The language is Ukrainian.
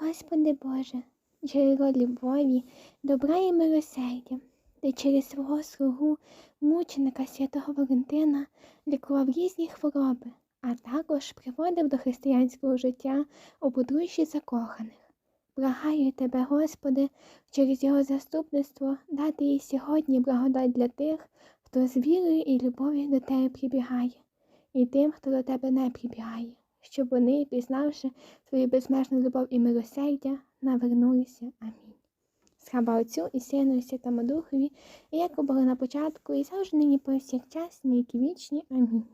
Господи Боже, джерело любові, добра і милосердя, ти через свого слугу, мученика святого Валентина, лікував різні хвороби, а також приводив до християнського життя у подружжі закоханих. Благаю тебе, Господи, через його заступництво дати їй сьогодні благодать для тих, хто з вірою і любов'ю до тебе прибігає, і тим, хто до тебе не прибігає, щоб вони, пізнавши твою безмежну любов і милосердя, навернулися. Амінь. Слава Отцю і Сину, і Святому Духові, і як було на початку, і завжди нині по всіх час, ніякі вічні. Амінь.